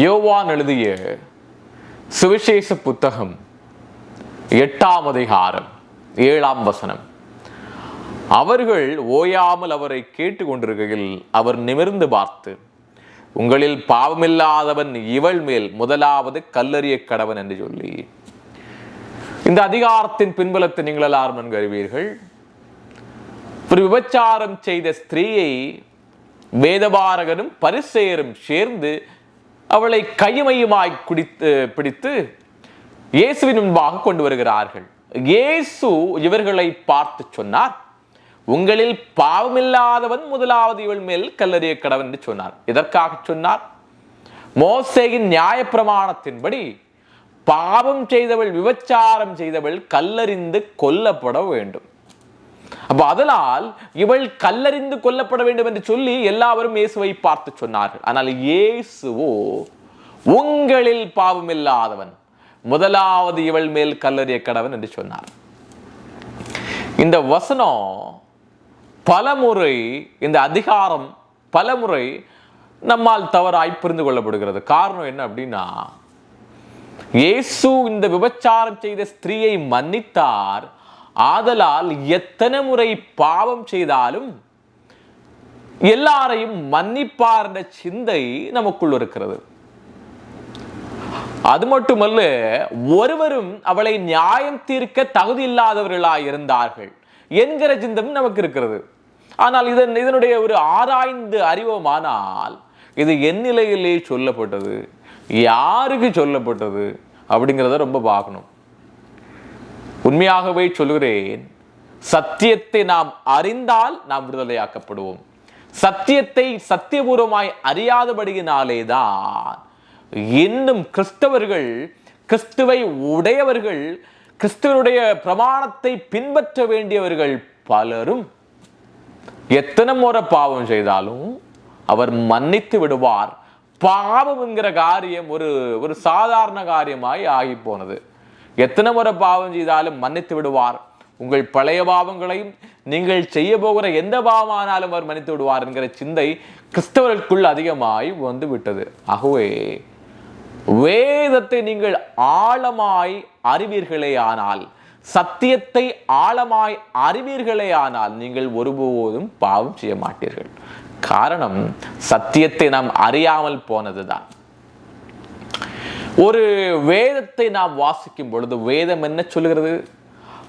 யோவான் எழுதிய சுவிசேஷ புத்தகம் எட்டாம் அதிகாரம் ஏழாம் வசனம். அவர்கள் ஓயாமல் அவரை கேட்டுக்கொண்டிருக்கையில் அவர் நிமிர்ந்து பார்த்து உங்களில் பாவமில்லாதவன் இவள் மேல் முதலாவது கல்லறிய கடவன் என்று சொல்லி. இந்த அதிகாரத்தின் பின்புலத்தை நீங்கள் எல்லாரும் நன்கு அறிவீர்கள். ஒரு விபச்சாரம் செய்த ஸ்திரீயை வேதபாரகரும் பரிசெயரும் சேர்ந்து அவளை கையுமையுமாய் குடித்து பிடித்து இயேசுவின் முன்பாக கொண்டு வருகிறார்கள். இயேசு இவர்களை பார்த்து சொன்னார் உங்களில் பாவமில்லாதவன் முதலாவது இவள் மேல் கல்லறிய கடவன் என்று சொன்னார். இதற்காக சொன்னார்? மோசேயின் நியாயப்பிரமாணத்தின்படி பாவம் செய்தவள் விபச்சாரம் செய்தவள் கல்லறிந்து கொல்லப்பட வேண்டும். அப்போ அதனால் இவள் கல்லறிந்து கொல்லப்பட வேண்டும் என்று சொல்லி எல்லாவரும் இயேசுவை பார்த்து சொன்னார்கள். ஆனால் இயேசுவோ உங்களில் பாவம் இல்லாதவன் முதலாவது இவள் மேல் கல்லறிய கடவன் என்று சொன்னார். இந்த வசனம் பலமுறை இந்த அதிகாரம் பலமுறை நம்மால் தவறாய் புரிந்து கொள்ளப்படுகிறது. காரணம் என்ன அப்படின்னா இயேசு இந்த விபச்சாரம் செய்த ஸ்திரீயை மன்னித்தார் ஆதலால் எத்தனை முறை பாவம் செய்தாலும் எல்லாரையும் மன்னிப்பார் என்ற சிந்தை நமக்குள் இருக்கிறது. அது மட்டுமல்ல ஒருவரும் அவளை நியாயம் தீர்க்க தகுதி இல்லாதவர்களாய் இருந்தார்கள் என்கிற சிந்தம் நமக்கு இருக்கிறது. ஆனால் இதன் இதனுடைய ஒரு ஆராய்ந்து அறிவோமானால் இது என் நிலையிலே சொல்லப்பட்டது யாருக்கு சொல்லப்பட்டது அப்படிங்கிறத ரொம்ப பார்க்கணும். உண்மையாகவே சொல்கிறேன் சத்தியத்தை நாம் அறிந்தால் நாம் விடுதலையாக்கப்படுவோம். சத்தியத்தை சத்தியபூர்வமாய் அறியாதபடியினாலே தான் இன்னும் கிறிஸ்தவர்கள் கிறிஸ்துவை உடையவர்கள் கிறிஸ்துவனுடைய பிரமாணத்தை பின்பற்ற வேண்டியவர்கள் பலரும் எத்தனை முறை பாவம் செய்தாலும் அவர் மன்னித்து விடுவார். பாவம் என்கிற காரியம் ஒரு ஒரு சாதாரண காரியமாய் ஆகி போனது எத்தனை முறை பாவம் செய்தாலும் மன்னித்து விடுவார். உங்கள் பழைய பாவங்களையும் நீங்கள் செய்ய போகிற எந்த பாவமானாலும் அவர் மன்னித்து விடுவார் என்கிற சிந்தை கிறிஸ்தவர்களுக்குள் அதிகமாய் வந்து விட்டது. ஆகவே வேதத்தை நீங்கள் ஆழமாய் அறிவீர்களே ஆனால் சத்தியத்தை ஆழமாய் அறிவீர்களே ஆனால் நீங்கள் ஒருபோதும் பாவம் செய்ய மாட்டீர்கள். காரணம் சத்தியத்தை நாம் அறியாமல் போனதுதான். ஒரு வேதத்தை நாம் வாசிக்கும் பொழுது வேதம் என்ன சொல்லுகிறது?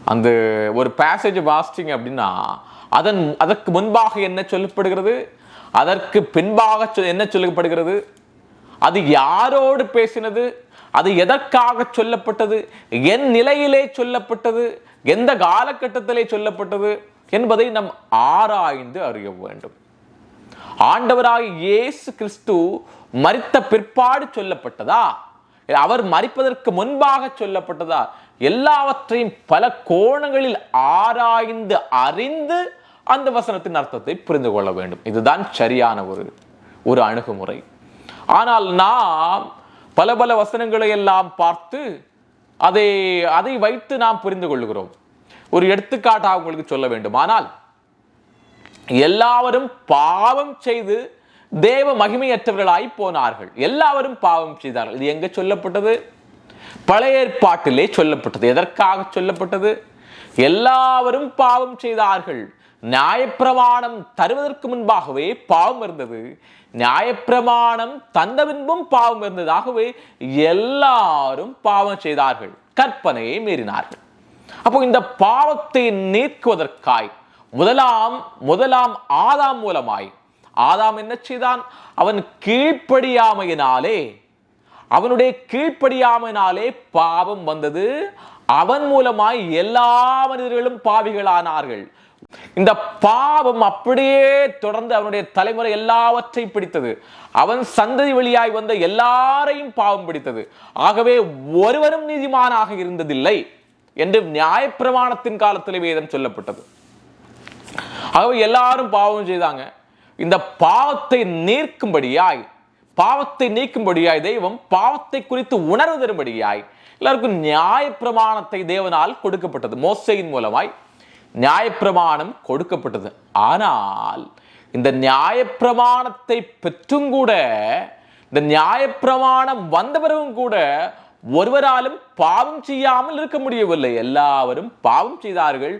அந்த ஒரு பேசேஜ் வாசிச்சிங்க அப்படின்னா அதன் அதற்கு முன்பாக என்ன சொல்லப்படுகிறது? அதற்கு பின்பாக சொ- என்ன சொல்லப்படுகிறது? அது யாரோடு பேசினது? அது எதற்காக சொல்லப்பட்டது? என் நிலையிலே சொல்லப்பட்டது? எந்த காலகட்டத்திலே சொல்லப்பட்டது? என்பதை நாம் ஆராய்ந்து அறிய வேண்டும். ஆண்டவராக இயேசு கிறிஸ்து மறித்த பிற்பாடு சொல்லப்பட்டதா? அவர் மறிப்பதற்கு முன்பாக சொல்லப்பட்டதா எல்லாவற்றையும் பல கோணங்களில் ஆராய்ந்து அறிந்து அந்த வசனத்தின் அர்த்தத்தை புரிந்து கொள்ள வேண்டும். இதுதான் சரியான ஒரு ஒரு அணுகுமுறை. ஆனால் நாம் பல பல வசனங்களை எல்லாம் பார்த்து அதை அதை வைத்து நாம் புரிந்து கொள்கிறோம். ஒரு எடுத்துக்காட்டாக உங்களுக்கு சொல்ல வேண்டும். ஆனால் எல்லாவரும் பாவம் செய்து தேவ மகிமையற்றவர்களாய் போனார்கள். எல்லாவரும் பாவம் செய்தார்கள். இது எங்க சொல்லப்பட்டது? பழைய ஏற்பாட்டிலே சொல்லப்பட்டது. எதற்காக சொல்லப்பட்டது? எல்லாவரும் பாவம் செய்தார்கள். நியாயப்பிரமாணம் தருவதற்கு முன்பாகவே பாவம் இருந்தது. நியாயப்பிரமாணம் தந்த பின்பும் பாவம் இருந்ததாகவே எல்லாரும் பாவம் செய்தார்கள். கற்பனையை மீறினார்கள். அப்போ இந்த பாவத்தை நீக்குவதற்காய் முதலாம் முதலாம் ஆதாம் மூலமாய் ஆதாம் என்ன செய்தான்? அவன் கீழ்ப்படியாமையினாலே அவனுடைய கீழ்ப்படியாமையினாலே பாவம் வந்தது. அவன் மூலமாய் எல்லா மனிதர்களும் பாவிகளானார்கள். இந்த பாவம் அப்படியே தொடர்ந்து அவனுடைய தலைமுறை எல்லாவற்றையும் பிடித்தது. அவன் சந்ததி வழியாய் வந்த எல்லாரையும் பாவம் பிடித்தது. ஆகவே ஒருவரும் நீதிமானாக இருந்ததில்லை என்று நியாயப்பிரமாணத்தின் காலத்திலே வேதம் சொல்லப்பட்டது. ஆகவே எல்லாரும் பாவம் செய்தாங்க. இந்த பாவத்தை நீர்க்கும்படியாய் பாவத்தை நீக்கும்படியாய் தெய்வம் பாவத்தை குறித்து உணர்வு தரும்படியாய் எல்லாருக்கும் நியாயப்பிரமாணத்தை தேவனால் கொடுக்கப்பட்டது. மோசையின் மூலமாய் நியாயப்பிரமாணம் கொடுக்கப்பட்டது. ஆனால் இந்த நியாயப்பிரமாணத்தை பெற்றும் கூட இந்த நியாயப்பிரமாணம் வந்த பிறகும் கூட ஒருவராலும் பாவம் செய்யாமல் இருக்க முடியவில்லை. எல்லாவரும் பாவம் செய்தார்கள்.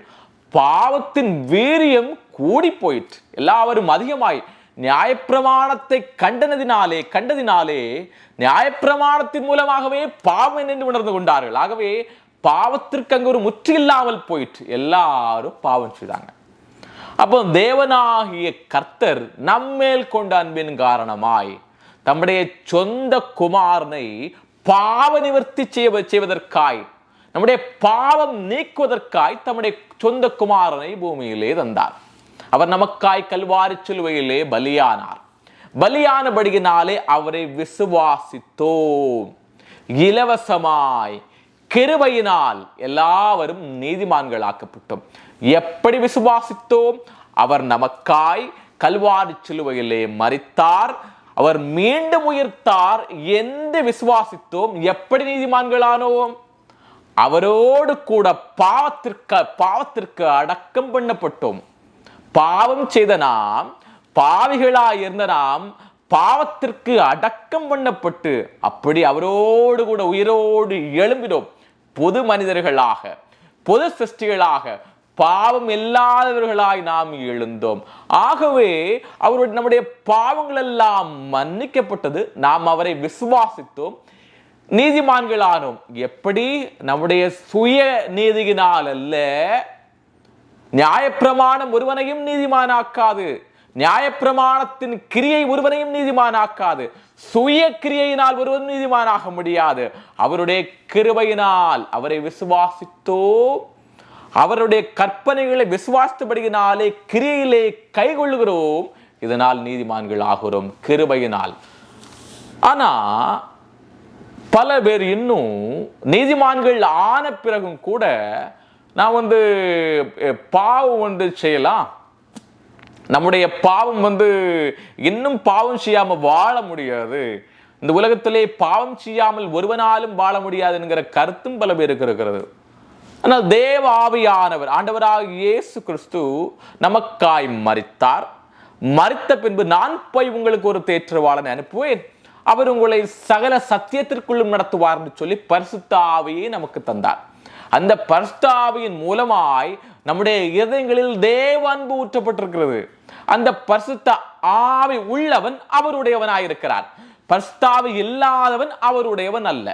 பாவத்தின் வீரியம் கூடி போயிற்று எல்லாவரும் அதிகமாய் நியாயப்பிரமாணத்தை கண்டனதினாலே கண்டதினாலே நியாயப்பிரமாணத்தின் மூலமாகவே பாவம் என்று உணர்ந்து கொண்டார்கள். ஆகவே பாவத்திற்கு அங்கு ஒரு முற்று இல்லாமல் போயிற்று. எல்லாரும் பாவம் செய்தாங்க. அப்போ தேவனாகிய கர்த்தர் நம்மேல் கொண்ட அன்பின் காரணமாய் தம்முடைய சொந்த குமாரனை பாவ நிவர்த்தி செய்வ செய்வதற்காய் நம்முடைய பாவம் நீக்குவதற்காய் தம்முடைய சொந்த குமாரனை பூமியிலே தந்தார். அவர் நமக்காய் கல்வாரி சிலுவையிலே பலியானார். பலியானபடியினாலே அவரை விசுவாசித்தோம். இலவசமாய் கிருபையினால் எல்லாவரும் நீதிமான்களாக்கப்பட்டோம். எப்படி விசுவாசித்தோம்? அவர் நமக்காய் கல்வாரி சிலுவையிலே மறித்தார் அவர் மீண்டும் உயிர்த்தார். எந்த விசுவாசித்தோம்? எப்படி நீதிமான்களானோம்? அவரோடு கூட பாவத்திற்கு பாவத்திற்கு அடக்கம் பண்ணப்பட்டோம். பாவம் செய்த நாம் பாவிகளாய் இருந்த நாம் பாவத்திற்கு அடக்கம் பண்ணப்பட்டு அப்படி அவரோடு கூட உயிரோடு எழும்பினோம். பொது மனிதர்களாக பொது சிருஷ்டிகளாக பாவம் இல்லாதவர்களாய் நாம் எழுந்தோம். ஆகவே அவருடைய நம்முடைய பாவங்கள் எல்லாம் மன்னிக்கப்பட்டது. நாம் அவரை விசுவாசித்தோம். நீதிமான்களானோம். எப்படி? நம்முடைய சுய நீதியினால் அல்ல நியாயப்பிரமாணம் ஒருவனையும் நீதிமானாக்காது. நியாயப்பிரமாணத்தின் கிரியை ஒருவனையும் நீதிமானாக்காது. சுய கிரியையினால் ஒருவன் நீதிமானாக முடியாது. அவருடைய கிருபையினால் அவரை விசுவாசித்தோ அவருடைய கற்பனைகளை விசுவாசித்தபடியினாலே கிரியையிலே கைகொள்ளுகிறோம். இதனால் நீதிமான்கள் ஆகிறோம் கிருபையினால். ஆனா பல பேர் இன்னும் நீதிமான்கள் ஆன பிறகும் கூட நான் வந்து பாவம் வந்து செய்யலாம். நம்முடைய பாவம் வந்து இன்னும் பாவம் செய்யாமல் வாழ முடியாது. இந்த உலகத்திலே பாவம் செய்யாமல் ஒருவனாலும் வாழ முடியாது என்கிற கருத்தும் பல பேருக்கு இருக்கிறது. ஆனால் தேவ ஆவியானவர் ஆண்டவராக இயேசு கிறிஸ்து நமக்காய் மறித்தார் மறித்த பின்பு நான் போய் உங்களுக்கு ஒரு தேற்றவாளனை அனுப்புவேன். அவர் உங்களை சகல சத்தியத்திற்குள்ளும் நடத்துவார் என்று சொல்லி பரிசுத்த ஆவியை நமக்கு தந்தார். அந்த பரிசுத்த மூலமாய் நம்முடைய இதயங்களில் தேவ அன்பு ஊற்றப்பட்டிருக்கிறது. அந்த பரிசுத்த ஆவி உள்ளவன் அவருடையவனாயிருக்கிறார் பரிசுத்தாவி இல்லாதவன் அவருடையவன் அல்ல.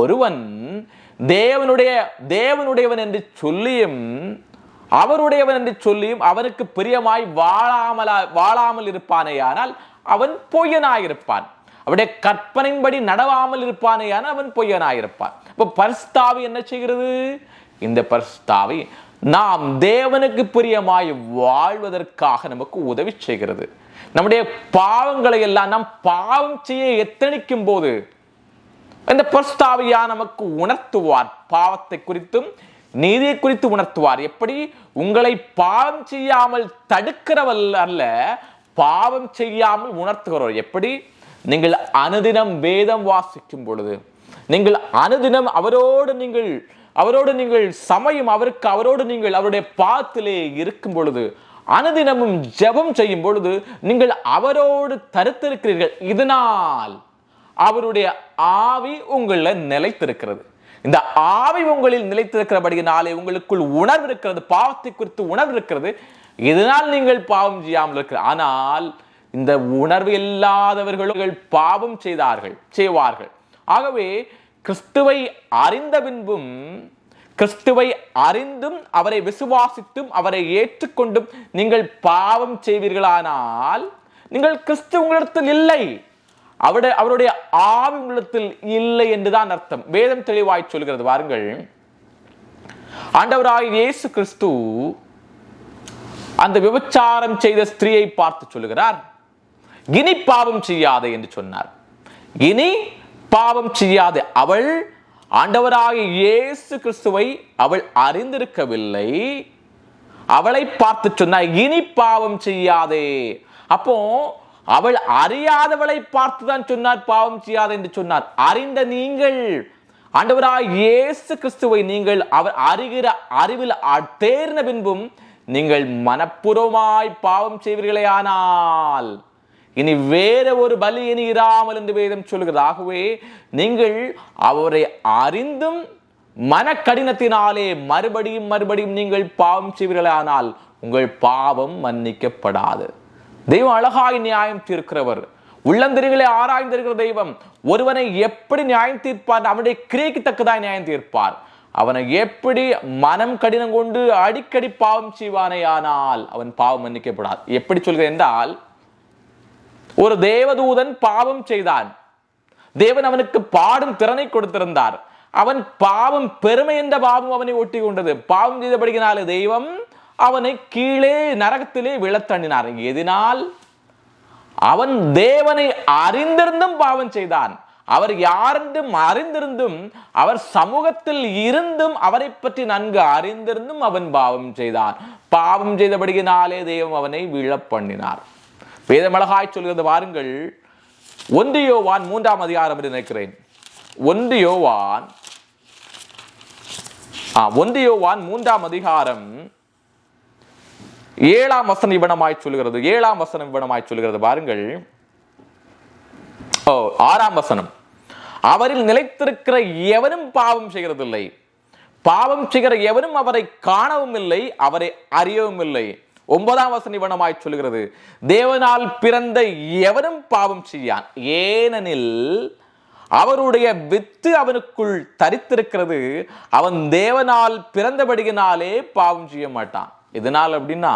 ஒருவன் தேவனுடைய தேவனுடையவன் என்று சொல்லியும் அவருடையவன் என்று சொல்லியும் அவனுக்கு பிரியமாய் வாழாமலா வாழாமல் இருப்பானேயானால் அவன் பொய்யனாயிருப்பான். அவருடைய கற்பனையின்படி நடவாமல் இருப்பானேயானால் அவன் பொய்யனாயிருப்பான். இப்போ பரிசுத்தாவி என்ன செய்கிறது? இந்த பரிசுத்தாவி நாம் தேவனுக்கு பிரியமாய் வாழ்வதற்காக நமக்கு உதவி செய்கிறது. நம்முடைய பாவங்களை எல்லாம் நாம் பாவம் செய்ய எத்தனிக்கும் போது இந்த பிரஸ்தாவியா நமக்கு உணர்த்துவார். பாவத்தை குறித்தும் நீதியை குறித்து உணர்த்துவார். எப்படி? உங்களை பாவம் செய்யாமல் தடுக்கிறவல் அல்ல பாவம் செய்யாமல் உணர்த்துகிறவர். எப்படி? நீங்கள் அனுதினம் வேதம் வாசிக்கும் பொழுது நீங்கள் அனுதினம் அவரோடு நீங்கள் அவரோடு நீங்கள் சமயம் அவருக்கு அவரோடு நீங்கள் அவருடைய பாத்திலே இருக்கும் பொழுது அனுதினமும் ஜெபம் செய்யும் பொழுது நீங்கள் அவரோடு தருத்திருக்கிறீர்கள். இதனால் அவருடைய ஆவி உங்களில் நிலைத்திருக்கிறது. இந்த ஆவி உங்களில் நிலைத்திருக்கிறபடியினாலே உங்களுக்குள் உணர்வு இருக்கிறது பாவத்தை குறித்து உணர்வு இருக்கிறது இதனால் நீங்கள் பாவம் செய்யாமல் இருக்கிற ஆனால் இந்த உணர்வு இல்லாதவர்கள் பாவம் செய்தார்கள் செய்வார்கள். ஆகவே கிறிஸ்துவை அறிந்த பின்பும் கிறிஸ்துவை அறிந்தும் அவரை விசுவாசித்தும் அவரை ஏற்றுக்கொண்டும் நீங்கள் பாவம் செய்வீர்களானால் நீங்கள் கிறிஸ்து உங்களிடத்தில் இல்லை. அவருடைய அவருடைய ஆவி உங்களிடத்தில் இல்லை என்றுதான் அர்த்தம். வேதம் தெளிவாய் சொல்கிறது வாருங்கள். ஆண்டவராய் இயேசு கிறிஸ்து அந்த விபச்சாரம் செய்த ஸ்திரீயை பார்த்து சொல்லுகிறார். இனி பாவம் செய்யாதே என்று சொன்னார். இனி பாவம் செய்யாதே. அவள் ஆண்டவராகிய இயேசு கிறிஸ்துவை அவள் அறிந்திருக்கவில்லை. அவளை பார்த்து சொன்னார் இனி பாவம் செய்யாதே. அப்போ அவள் அறியாதவளை பார்த்து தான் சொன்னார் பாவம் செய்யாதே என்று சொன்னார். அறிந்த நீங்கள் ஆண்டவராய் இயேசு கிறிஸ்துவை நீங்கள் அவர் அறிகிற அறிவில் தேர்ந்த பின்பும் நீங்கள் மனப்பூர்வமாய் பாவம் செய்வீர்களே ஆனால் இனி வேற ஒரு பலி இனி இராமல் என்று வேதம் சொல்கிறது ஆகவே நீங்கள் அவரை அறிந்தும் மனக்கடினத்தினாலே மறுபடியும் மறுபடியும் நீங்கள் பாவம் செய்வீர்களானால் உங்கள் பாவம் மன்னிக்கப்படாது. தெய்வம் அழகாய் நியாயம் தீர்க்கிறவர். உள்ளந்தரிகளை ஆராய்ந்திருக்கிற தெய்வம் ஒருவனை எப்படி நியாயம் தீர்ப்பார்? அவனுடைய கிரியைக்கு தக்கதாய் நியாயம் தீர்ப்பார். அவனை எப்படி மனம் கடினம் கொண்டு அடிக்கடி பாவம் செய்வானே ஆனால் அவன் பாவம் மன்னிக்கப்படாது. எப்படி சொல்கிறேன் என்றால் ஒரு தேவதூதன் பாவம் செய்தான். தேவன் அவனுக்கு பாடும் திறனை கொடுத்திருந்தார். அவன் பாவம் பெருமை என்ற பாவம் அவனை ஒட்டி கொண்டது. பாவம் செய்தபடியினாலே தெய்வம் அவனை கீழே நரகத்திலே விழத்தண்ணினார் எதினால் அவன் தேவனை அறிந்திருந்தும் பாவம் செய்தான். அவர் யாரென்றும் அறிந்திருந்தும் அவர் சமூகத்தில் இருந்தும் அவரை பற்றி நன்கு அறிந்திருந்தும் அவன் பாவம் செய்தான். பாவம் செய்தபடியினாலே தெய்வம் அவனை விழப்பண்ணினார் பண்ணினார். வேதமிளகாய் சொல்கிறது வாருங்கள். ஒன்று யோவான் மூன்றாம் அதிகாரம் என்று நினைக்கிறேன். ஒன்று யோவான் ஆ, ஒன்று யோவான் மூன்றாம் அதிகாரம் ஏழாம் வசனம் இவனமாய் சொல்கிறது. ஏழாம் வசனம் இவனமாய் சொல்கிறது. பாருங்கள் ஓ ஆறாம் வசனம். அவரில் நிலைத்திருக்கிற எவனும் பாவம் செய்கிறதில்லை. பாவம் செய்கிற எவரும் அவரை காணவும் இல்லை அவரை அறியவும் இல்லை ஒன்பதாம் வசனம் இவனமாய் சொல்கிறது தேவனால் பிறந்த எவனும் பாவம் செய்யான். ஏனெனில் அவருடைய வித்து அவனுக்குள் தரித்திருக்கிறது. அவன் தேவனால் பிறந்தபடியினாலே பாவம் செய்ய மாட்டான். இதனால் அப்படின்னா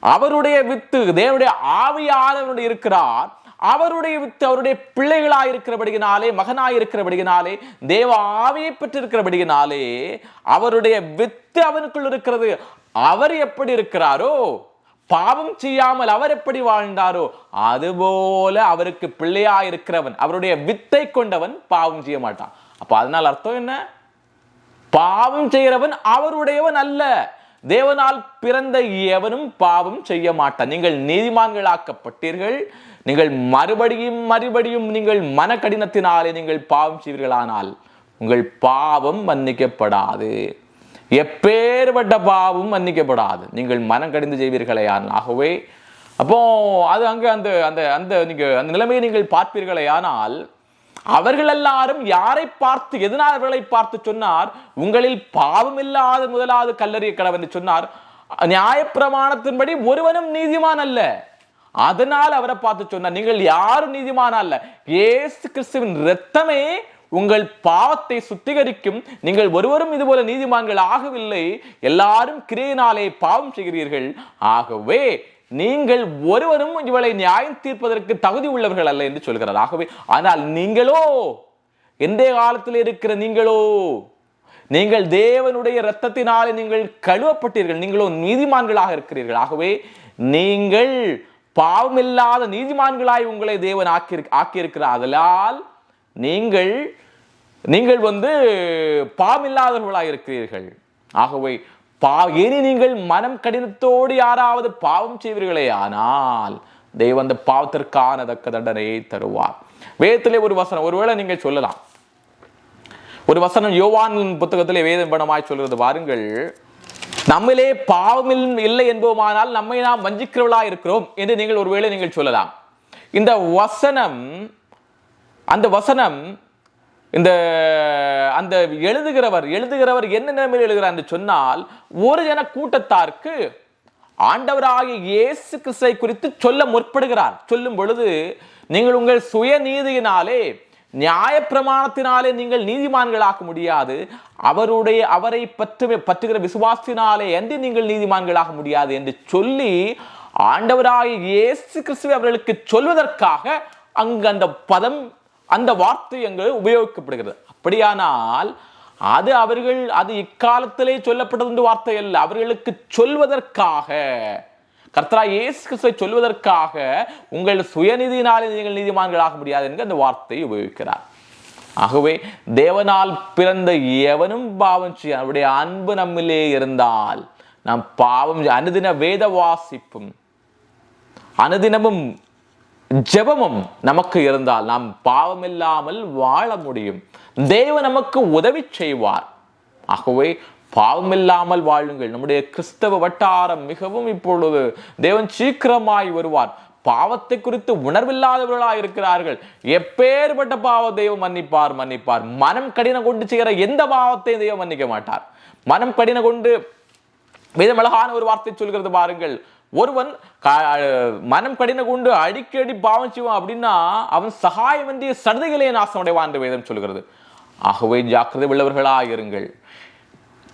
அவருடைய வித்து தேவனுடைய ஆவியானவனுடைய இருக்கிறார். அவருடைய வித்து அவருடைய பிள்ளைகளாய் இருக்கிறபடியினாலே மகனாய் இருக்கிறபடியினாலே தேவ ஆவியை பெற்றிருக்கிறபடியினாலே அவருடைய வித்து அவனுக்குள் இருக்கிறது. அவர் எப்படி இருக்கிறாரோ பாவம் செய்யாமல் அவர் எப்படி வாழ்ந்தாரோ அதுபோல அவருக்கு பிள்ளையா இருக்கிறவன் அவருடைய வித்தை கொண்டவன் பாவம் செய்ய மாட்டான். அப்ப அதனால் அர்த்தம் என்ன? பாவம் செய்கிறவன் அவருடையவன் அல்ல. தேவனால் பிறந்த எவனும் பாவம் செய்ய மாட்டான். நீங்கள் நீதிமான்களாக்கப்பட்டீர்கள் நீங்கள் மறுபடியும் மறுபடியும் நீங்கள் மன கடினத்தினாலே நீங்கள் பாவம் செய்வீர்களானால் உங்கள் பாவம் மன்னிக்கப்படாது. எப்பேற்பட்ட பாவம் மன்னிக்கப்படாது. நீங்கள் மனம் கடிந்து செய்வீர்களே ஆகவே அப்போ அது அங்கே அந்த அந்த அந்த நீங்கள் அந்த நிலைமையை நீங்கள் பார்ப்பீர்களே ஆனால் அவர்கள் எல்லாரும் யாரை பார்த்து எதனால் அவர்களை பார்த்து சொன்னார்? உங்களில் பாவம் இல்லாத முதலாவது கல்லறிய கடவுள் சொன்னார். நியாயப்பிரமாணத்தின்படி ஒருவனும் நீதிமான் அல்ல. அதனால் அவரை பார்த்து சொன்னார். நீங்கள் யாரும் நீதிமான் அல்ல. ஏசு கிறிஸ்துவின் ரத்தமே உங்கள் பாவத்தை சுத்திகரிக்கும் நீங்கள் ஒருவரும் இதுபோல நீதிமான்கள் ஆகவில்லை. எல்லாரும் கிரியையினாலே பாவம் செய்கிறீர்கள். ஆகவே நீங்கள் ஒருவரும் இவளை நியாயம் தீர்ப்பதற்கு தகுதி உள்ளவர்கள் அல்ல என்று சொல்கிறார். ஆகவே ஆனால் நீங்களோ? எந்த காலத்தில் இருக்கிற நீங்களோ? நீங்கள் தேவனுடைய இரத்தத்தினாலே நீங்கள் கழுவப்பட்டீர்கள். நீங்களோ நீதிமான்களாக இருக்கிறீர்கள். ஆகவே நீங்கள் பாவமில்லாத நீதிமான்களாய் உங்களை தேவன் ஆக்கி ஆக்கியிருக்கிறார். அதனால் நீங்கள் நீங்கள் வந்து பாவமில்லாதவர்களாக இருக்கிறீர்கள். ஆகவே பா இனி நீங்கள் மனம் கடினத்தோடு யாராவது பாவம் செய்வீர்களே ஆனால் தெய்வம் அந்த பாவத்திற்கான தக்க தண்டனையை தருவார். வேதத்திலே ஒரு வசனம் ஒருவேளை நீங்கள் சொல்லலாம். ஒரு வசனம் யோவான் புத்தகத்திலே வேதம் பணமாய் சொல்கிறது பாருங்கள் நம்மிலே பாவம் இல்லை என்போமானால் நம்மை நாம் வஞ்சிக்கிறவளா இருக்கிறோம் என்று நீங்கள் ஒருவேளை நீங்கள் சொல்லலாம். இந்த வசனம் அந்த வசனம் இந்த அந்த எழுதுகிறவர் எழுதுகிறவர் என்ன நிலைமையில் எழுதுகிறார் என்று சொன்னால் ஒரு ஜன கூட்டத்தாருக்கு ஆண்டவராகிய இயேசு கிறிஸ்தை குறித்து சொல்ல முற்படுகிறார். சொல்லும் பொழுது நீங்கள் உங்கள் சுயநீதியினாலே நியாயப்பிரமாணத்தினாலே நீங்கள் நீதிமான்களாக்க முடியாது. அவருடைய அவரை பற்று பற்றுகிற விசுவாசத்தினாலே என்று நீங்கள் நீதிமான்களாக முடியாது என்று சொல்லி ஆண்டவராகிய இயேசு கிறிஸ்துவை அவர்களுக்கு சொல்வதற்காக அங்கு அந்த பதம் அந்த வார்த்தை அங்கு உபயோகிக்கப்படுகிறது. அப்படியானால் அது அவர்கள் அது இக்காலத்திலே சொல்லப்பட்டது வார்த்தை அல்ல. அவர்களுக்கு சொல்வதற்காக கர்த்தரா இயேசு கிறிஸ்துவை சொல்வதற்காக உங்கள் சுயநிதியினாலே நீங்கள் நீதிமான்களாக முடியாது என்று அந்த வார்த்தையை உபயோகிக்கிறார். ஆகவே தேவனால் பிறந்த எவனும் பாவம் செய்ய அவருடைய அன்பு நம்மிலே இருந்தால் நாம் பாவம் அனுதின வேத வாசிப்பும் அனுதினமும் ஜெபமும் நமக்கு இருந்தால் நாம் பாவமில்லாமல் வாழ முடியும். தேவன் நமக்கு உதவி செய்வார். ஆகவே பாவமில்லாமல் வாழுங்கள். நம்முடைய கிறிஸ்தவ வட்டாரம் மிகவும் இப்பொழுது தேவன் சீக்கிரமாய் வருவார். பாவத்தை குறித்து உணர்வில்லாதவர்களா இருக்கிறார்கள். எப்பேற்பட்ட பாவ தெய்வம் மன்னிப்பார் மன்னிப்பார். மனம் கடின கொண்டு செய்கிற எந்த பாவத்தையும் தெய்வம் மன்னிக்க மாட்டார். மனம் கடின கொண்டு வேதம் அழகான ஒரு வார்த்தை சொல்கிறது பாருங்கள். ஒருவன் க- மனம் கடின கொண்டு அடிக்கடி பாவம் செய்வான் அப்படின்னா அவன் சகாயம் சகாயமின்றி சடுதிகளே நாசமடைவான் என்று வேதம் சொல்கிறது ஆகவே ஜாக்கிரதை உள்ளவர்களாக இருங்கள்.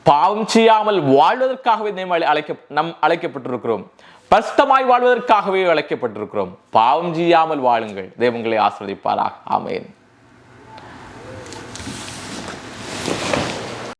பாவம் செய்யாமல் வாழ்வதற்காகவே நாம் அழைக்க நம் அழைக்கப்பட்டிருக்கிறோம். பரிசுத்தமாய் வாழ்வதற்காகவே அழைக்கப்பட்டிருக்கிறோம். பாவம் செய்யாமல் வாழுங்கள். தெய்வங்களை ஆசிர்வதிப்பாராக. ஆமேன்.